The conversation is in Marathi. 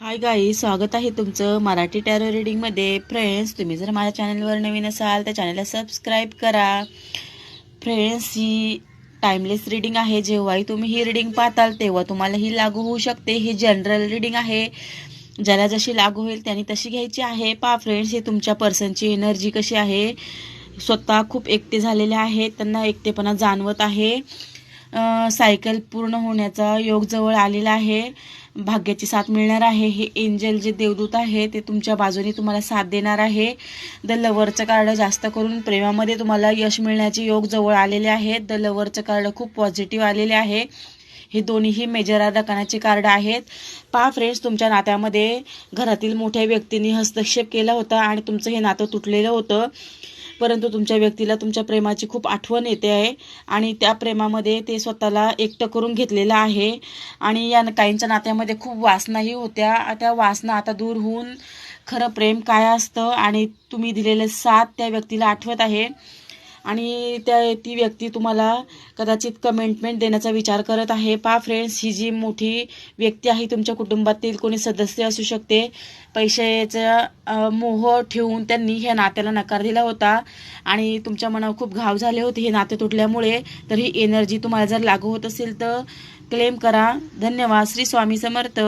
हाय गाई स्वागत आहे तुमचं मराठी टॅरो रीडिंगमध्ये फ्रेंड्स तुम्ही जर माझ्या चॅनलवर नवीन असाल तर चॅनलला सबस्क्राईब करा. फ्रेंड्स ही टाइमलेस रीडिंग आहे. जेव्हाही तुम्ही ही रीडिंग पाहताल तेव्हा तुम्हाला ही लागू होऊ शकते. ही जनरल रीडिंग आहे. ज्याला जशी लागू होईल त्यांनी तशी घ्यायची आहे. पा फ्रेंड्स हे तुमच्या पर्सनची एनर्जी कशी आहे? स्वतः खूप एकटे झालेले आहेत त्यांना एकटेपणा जाणवत आहे. सायकल पूर्ण होण्याचा योग जवळ आलेला आहे. भाग्याची साथ मिळणार आहे. हे एंजल जे देवदूत आहे ते तुमच्या बाजूने तुम्हाला साथ देणार आहे. द लवरचं कार्ड जास्त करून प्रेमामध्ये तुम्हाला यश मिळण्याचे योग जवळ आलेले आहेत द लवरचं कार्ड खूप पॉझिटिव्ह आलेले आहे. हे दोन्हीही मेजर रकानाचे कार्ड आहेत. पहा फ्रेंड्स तुमच्या नात्यामध्ये घरातील मोठ्या व्यक्तींनी हस्तक्षेप केला होता आणि तुमचं हे नातं तुटलेलं होतं. परंतु तुमच्या व्यक्तीला तुमच्या प्रेमाची खूप आठवण येते आहे आणि त्या प्रेमामध्ये ते स्वतःला एकटं करून घेतलेलं आहे. आणि या काहींच्या नात्यामध्ये खूप वासनाही होत्या. त्या वासना आता दूर होऊन खरं प्रेम काय असतं आणि तुम्ही दिलेले साथ त्या व्यक्तीला आठवत आहे. आणि त्या ती व्यक्ती तुम्हाला कदाचित कमेंटमेंट देण्याचा विचार करत आहे. पा फ्रेंड्स ही जी मोठी व्यक्ती आहे तुमच्या कुटुंबातील कोणी सदस्य असू शकते. पैशाचा मोह ठेवून त्यांनी ह्या नात्याला नकार दिला होता. आणि तुमच्या मनावर खूप घाव झाले होते हे नाते तुटल्यामुळे. तर ही एनर्जी तुम्हाला जर लागू होत असेल तर क्लेम करा. धन्यवाद. श्री स्वामी समर्थ.